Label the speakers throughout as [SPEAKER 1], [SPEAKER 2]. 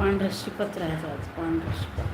[SPEAKER 1] पांढरं शिपत राहायचं आज पांढरं शिपत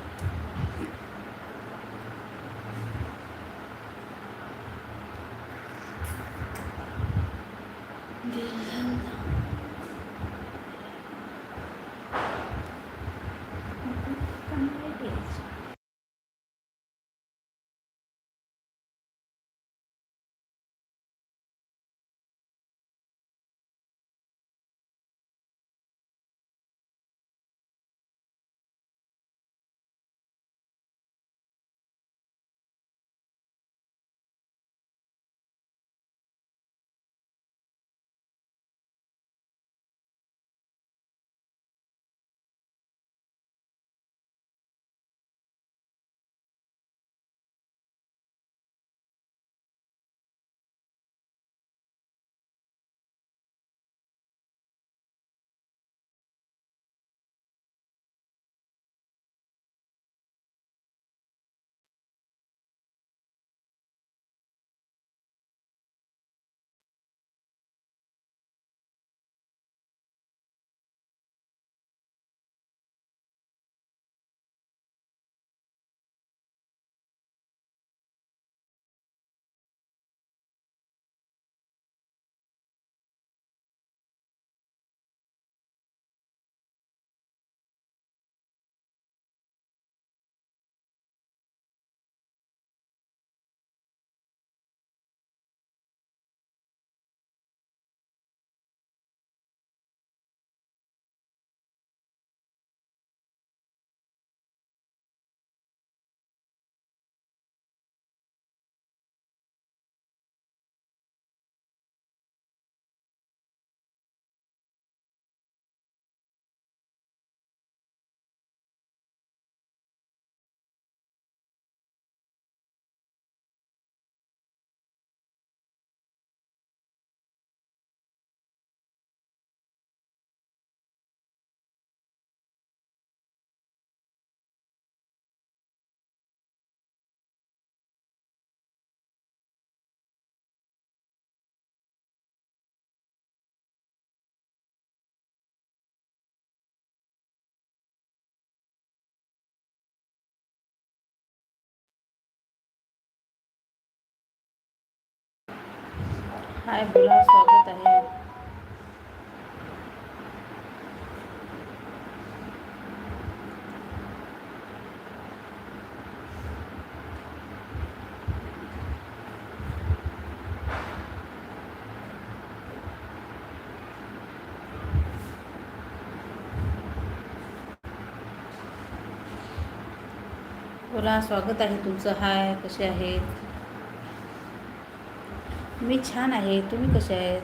[SPEAKER 1] हाय बोला स्वागत आहे. बोला स्वागत आहे तुमचं. हाय कसे आहेत? मी छान आहे तुम्ही कसे आहेत?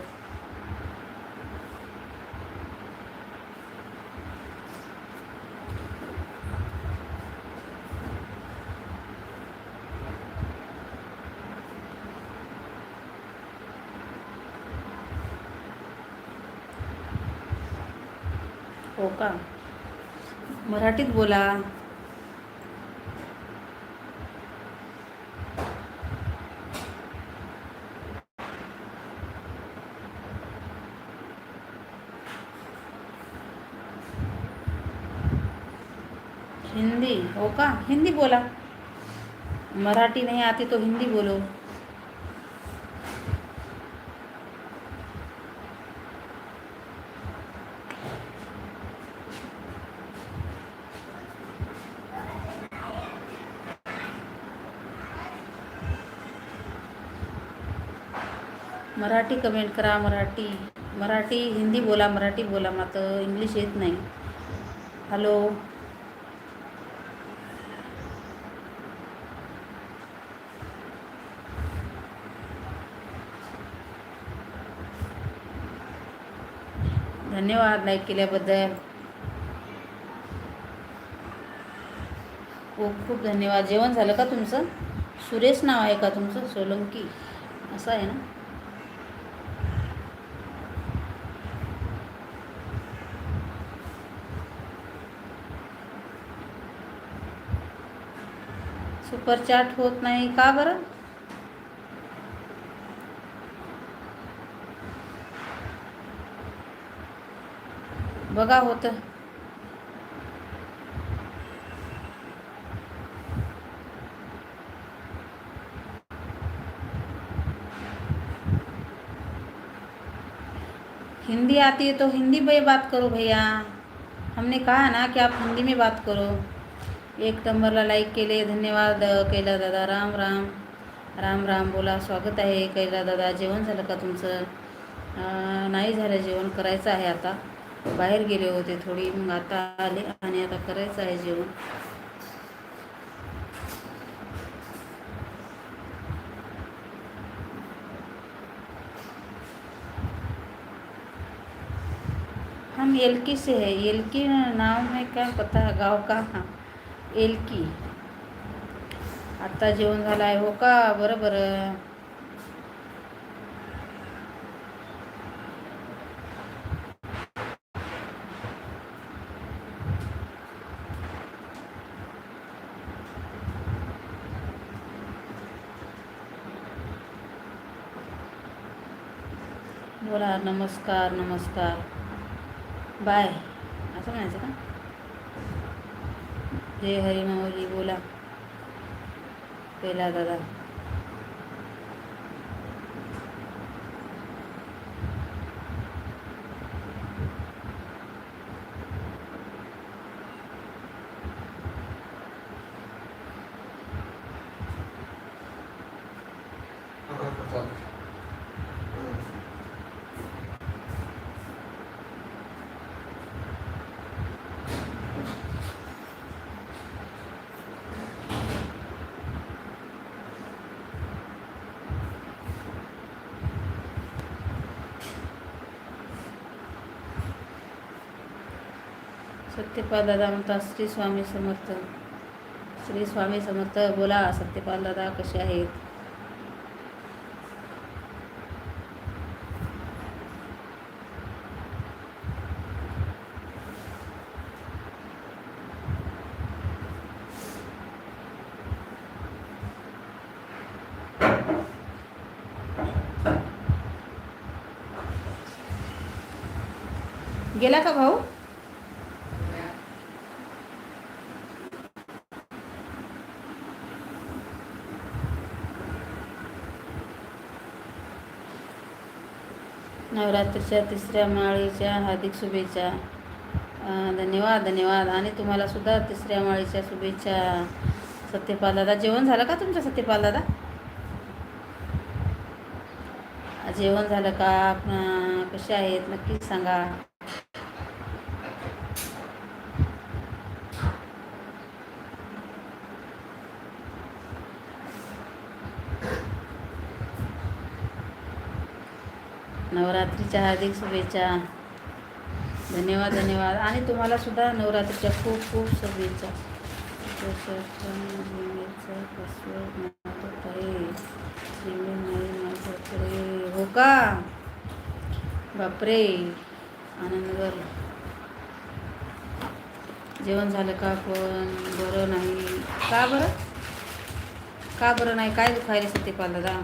[SPEAKER 1] हो का? मराठीत बोला. हिंदी? हो का? हिंदी बोला। मराठी नहीं आती तो हिंदी बोलो। मराठी कमेंट करा, मराठी। मराठी, हिंदी बोला, मराठी बोला, मात्र इंग्लिश येत नाही. हॅलो धन्यवाद लाईक केल्याबद्दल. खूप खूप धन्यवाद. जेवण झालं का तुमचं? सुरेश नाव आहे का तुमचं? सोलंकी. असं आहे ना? सुपर चॅट होत नाही का बरं? बघा होतं. हिंदी आती है तो हिंदी में बात करो भैया। हमने कहा ना कि आप हिंदी में बात करो। एक नंबरला लाईक केले धन्यवाद कैला दादा। राम राम। राम राम बोला। स्वागत आहे कैला दादा। जेवण झालं का तुमचं? नाही झालं जेवण करायचं आहे आता. बाहेर गेले होते, थोडी मग आता आले आणि आता करायचं आहे जेवण. हम एलकी से है. एलकी नाव है क्या पता है, गाव का हाँ एलकी. आत्ता जेवण झालं आहे. हो का? बरं बरं. बोला नमस्कार नमस्कार. बाय. असं म्हणायचं का? जय हरी माऊली बोला. पहिला दादा. सत्यपाल दादा म्हणतात श्री स्वामी समर्थ. श्री स्वामी समर्थ बोला सत्यपाल दादा कसे आहेत? गेला का भाऊ? नवरात्रीच्या तिसऱ्या माळीच्या हार्दिक शुभेच्छा. धन्यवाद धन्यवाद. आणि तुम्हाला सुद्धा तिसऱ्या माळीच्या शुभेच्छा. सत्यपाल दादा जेवण झालं का तुमच्या सत्यपाल दादा? जेवण झालं का? कसे आहेत? नक्कीच सांगा. नवरात्रीच्या हार्दिक शुभेच्छा. धन्यवाद धन्यवाद. आणि तुम्हाला सुद्धा नवरात्रीच्या खूप खूप शुभेच्छा. नाही हो का? बापरे. आनंदवर जेवण झालं का पण? बरं नाही. का बरं? का बरं नाही? काय दुखायला सत्यपाल दादा?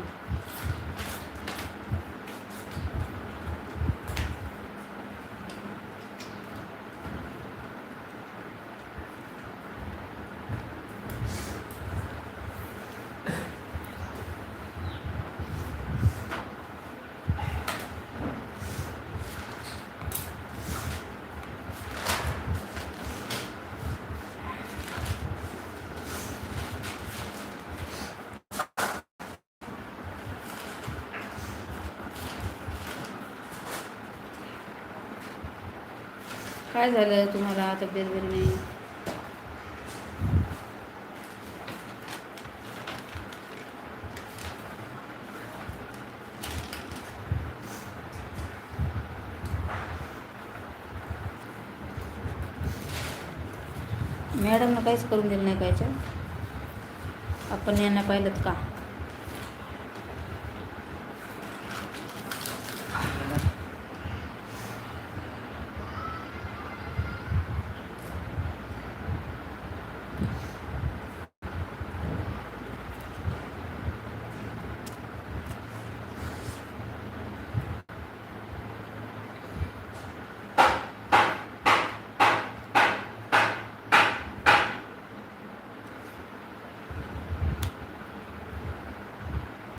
[SPEAKER 1] काय झालं तुम्हाला तब्येत बरी नाही मॅडमनं काहीच करून दिलं नाही कायच्या आपण यांना पाहिलं का?